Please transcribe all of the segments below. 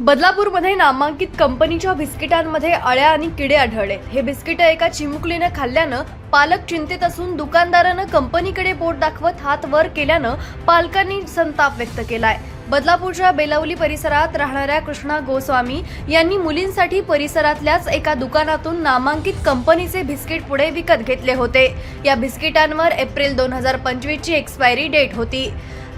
बदलापूरमध्ये नामांकित कंपनीच्या बिस्किटांमध्ये अळ्या आणि किडे आढळले. हे बिस्किट एका चिमुकलीनं खाल्ल्यानं पालक चिंतेत असून दुकानदारानं कंपनीकडे बोट दाखवत हात वर केल्यानं पालकांनी संताप व्यक्त केलाय. बदलापूरच्या बेलावली परिसरात राहणाऱ्या कृष्णा गोस्वामी यांनी मुलींसाठी परिसरातल्याच एका दुकानातून नामांकित कंपनीचे बिस्किट पुढे विकत घेतले होते. या बिस्किटांवर एप्रिल दोन हजार पंचवीसची एक्सपायरी डेट होती.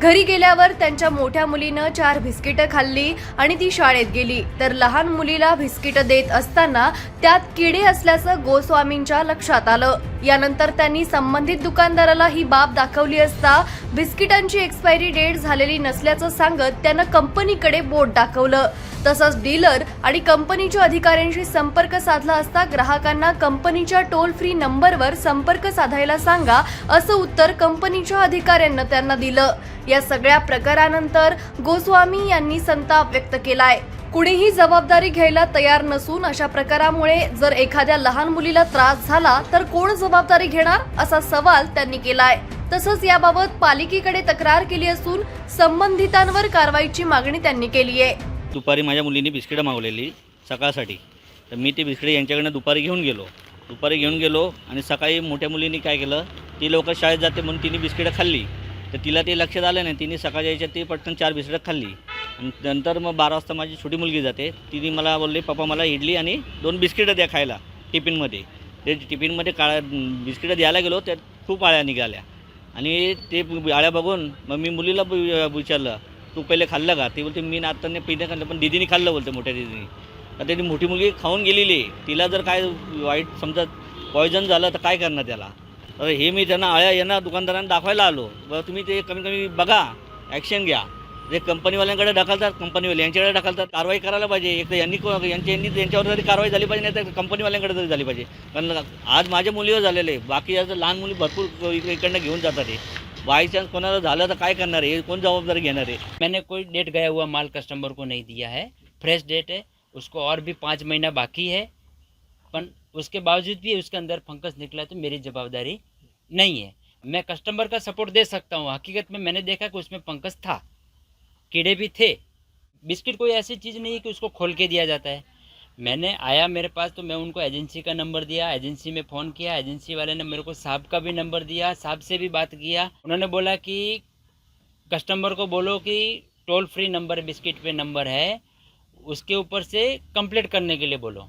घरी गेल्यावर त्यांच्या मोठ्या मुलीनं चार बिस्किटं खाल्ली आणि ती शाळेत गेली. तर लहान मुलीला बिस्किटं देत असताना त्यात किडे असल्याचं गोस्वामींच्या लक्षात आलं. यानंतर त्यांनी संबंधित दुकानदाराला ही बाब दाखवली असता बिस्किटांची एक्सपायरी डेट झालेली नसल्याचं सांगत त्यानं कंपनीकडे बोट दाखवलं. तसंच डीलर आणि कंपनीच्या अधिकाऱ्यांशी संपर्क साधला असता ग्राहकांना कंपनीच्या टोल फ्री नंबरवर संपर्क साधायला सांगा असं उत्तर कंपनीच्या अधिकाऱ्यांना त्यांना दिलं. या सगळ्या प्रकारानंतर गोस्वामी यांनी संताप व्यक्त केलाय. कुणीही जबाबदारी घ्यायला तयार नसून अशा प्रकारामुळे जर एखाद्या लहान मुलीला त्रास झाला तर कोण जबाबदारी घेणार? असा सवाल त्यांनी केलाय. तसंच याबाबत पालिकेकडे तक्रार केली असून संबंधितांवर कारवाईची मागणी त्यांनी केली आहे दुपारी माझ्या मुलीने बिस्किटं मागवलेली सकाळसाठी. तर मी ती बिस्किटं यांच्याकडनं दुपारी घेऊन गेलो. दुपारी घेऊन गेलो आणि सकाळी मोठ्या मुलीने काय केलं ती लवकर शाळेत जाते म्हणून तिने बिस्किटं खाल्ली. तर तिला ते लक्षात आलं नाही. तिने सकाळच्या याच्यात ती पटकन चार बिस्किटं खाल्ली. आणि नंतर मग बारा वाजता माझी छोटी मुलगी जाते. तिने मला बोलले पप्पा मला इडली आणि दोन बिस्किटं द्या खायला टिफिनमध्ये. ते टिफिनमध्ये काळ्या बिस्किटं द्यायला गेलो त्यात खूप आळ्या निघाल्या. आणि ते आळ्या बघून मग मी मुलीला विचारलं तू पहिले खाल्लं का? ते बोलते मी आता नाही पहिले खाल्लं पण दिदीने खाल्लं बोलते मोठ्या दिदीने. तर त्याची मोठी मुलगी खाऊन गेलेली. तिला जर काय वाईट समजा पॉयझन झालं तर काय करणार त्याला? हे मी त्यांना आळ्या यांना दुकानदारांना दाखवायला आलो. बरं तुम्ही ते कमी कमी बघा ॲक्शन घ्या. जे कंपनीवाल्यांकडे ढकलतात कंपनीवाले यांच्याकडे ढकलतात कारवाई करायला पाहिजे. एक तर यांनी यांच्या यांनी त्यांच्यावर जरी कारवाई झाली पाहिजे नाही तर कंपनीवाल्यांकडे जरी झाली पाहिजे. कारण आज माझ्या मुलीवर झालेलं आहे बाकी आज लहान मुली भरपूर इकडनं घेऊन जातात हे. बाय चान्स कोणाला झालं तर काय करणार आहे हे? कोण जबाबदारी घेणार आहे मैंने कोई डेट गया हुआ माल कस्टमर को नहीं दिया है. फ्रेश डेट है. उसको और भी पाँच महीना बाकी है. पण उसके बावजूद भी उसके अंदर फंकस निकला तो मेरी जवाबदारी नहीं है। मैं कस्टमर का सपोर्ट दे सकता हूँ। हकीकत में मैंने देखा कि उसमें फंगस था। कीड़े भी थे। बिस्किट कोई ऐसी चीज़ नहीं है कि उसको खोल के दिया जाता है। मैंने आया मेरे पास तो मैं उनको एजेंसी का नंबर दिया एजेंसी में फ़ोन किया एजेंसी वाले ने मेरे को साहब का भी नंबर दिया, साहब से भी बात किया। उन्होंने बोला कि कस्टमर को बोलो कि टोल फ्री नंबर बिस्किट पे नंबर है। उसके ऊपर से कंप्लीट करने के लिए बोलो।